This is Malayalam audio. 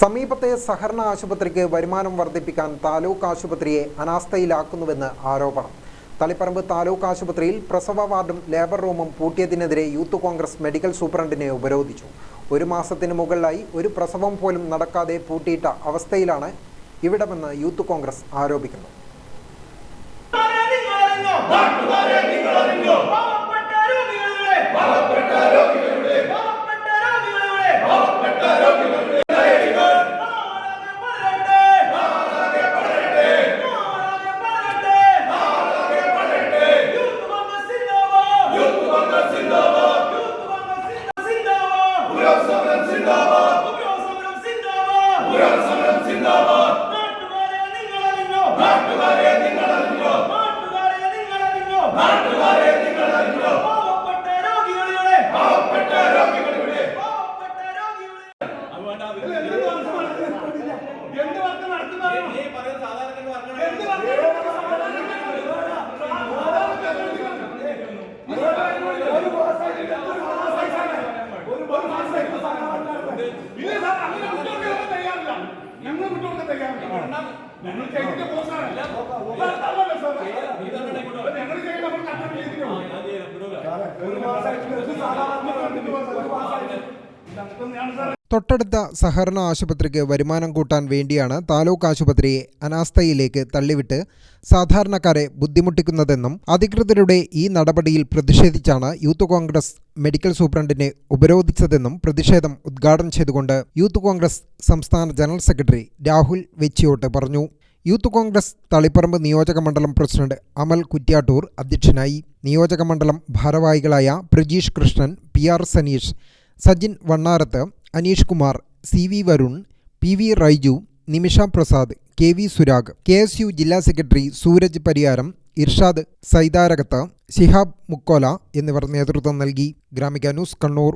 സമീപത്തെ സഹകരണ ആശുപത്രിക്ക് വരുമാനം വർദ്ധിപ്പിക്കാൻ താലൂക്ക് ആശുപത്രിയെ അനാസ്ഥയിലാക്കുന്നുവെന്ന് ആരോപണം. തളിപ്പറമ്പ് താലൂക്ക് ആശുപത്രിയിൽ പ്രസവ വാർഡും ലേബർ റൂമും പൂട്ടിയതിനെതിരെ യൂത്ത് കോൺഗ്രസ് മെഡിക്കൽ സൂപ്രണ്ടിനെ ഉപരോധിച്ചു. ഒരു മാസത്തിന് മുകളിലായി ഒരു പ്രസവം പോലും നടക്കാതെ പൂട്ടിയിട്ട അവസ്ഥയിലാണ് ഇവിടമെന്ന് യൂത്ത് കോൺഗ്രസ് ആരോപിക്കുന്നു. നാട്ടുകാരെ നിങ്ങളറിഞ്ഞോ? വിട്ടുകൊടുക്കാൻ തയ്യാറില്ല ഞങ്ങൾ ചെയ്തിട്ട് ഞങ്ങൾ ചെയ്യുന്ന നമ്മൾ ഒരു മാസമായിട്ട് ഒരു മാസമായിട്ട് തൊട്ടടുത്ത സഹകരണ ആശുപത്രിക്ക് വരുമാനം കൂട്ടാൻ വേണ്ടിയാണ് താലൂക്ക് ആശുപത്രിയെ അനാസ്ഥയിലേക്ക് തള്ളിവിട്ട് സാധാരണക്കാരെ ബുദ്ധിമുട്ടിക്കുന്നതെന്നും അധികൃതരുടെ ഈ നടപടിയിൽ പ്രതിഷേധിച്ചാണ് യൂത്ത് കോൺഗ്രസ് മെഡിക്കൽ സൂപ്രണ്ടിനെ ഉപരോധിച്ചതെന്നും പ്രതിഷേധം ഉദ്ഘാടനം ചെയ്തുകൊണ്ട് യൂത്ത് കോൺഗ്രസ് സംസ്ഥാന ജനറൽ സെക്രട്ടറി രാഹുൽ വെച്ചിയോട്ട് പറഞ്ഞു. യൂത്ത് കോൺഗ്രസ് തളിപ്പറമ്പ് നിയോജക മണ്ഡലം പ്രസിഡന്റ് അമൽ കുറ്റ്യാട്ടൂർ അധ്യക്ഷനായി. നിയോജക മണ്ഡലം ഭാരവാഹികളായ Prajeesh Krishnan P R Saneesh Sajin Vannarath Aneesh Kumar C V Varun P V Raiju Nimisha Prasad K V Surag K S U ജില്ലാ സെക്രട്ടറി സൂരജ് പരിയാരം ഇർഷാദ് സൈതാരകത്ത് ശിഹാബ് മുക്കോല എന്നിവർ നേതൃത്വം നൽകി. ഗ്രാമിക ന്യൂസ് കണ്ണൂർ.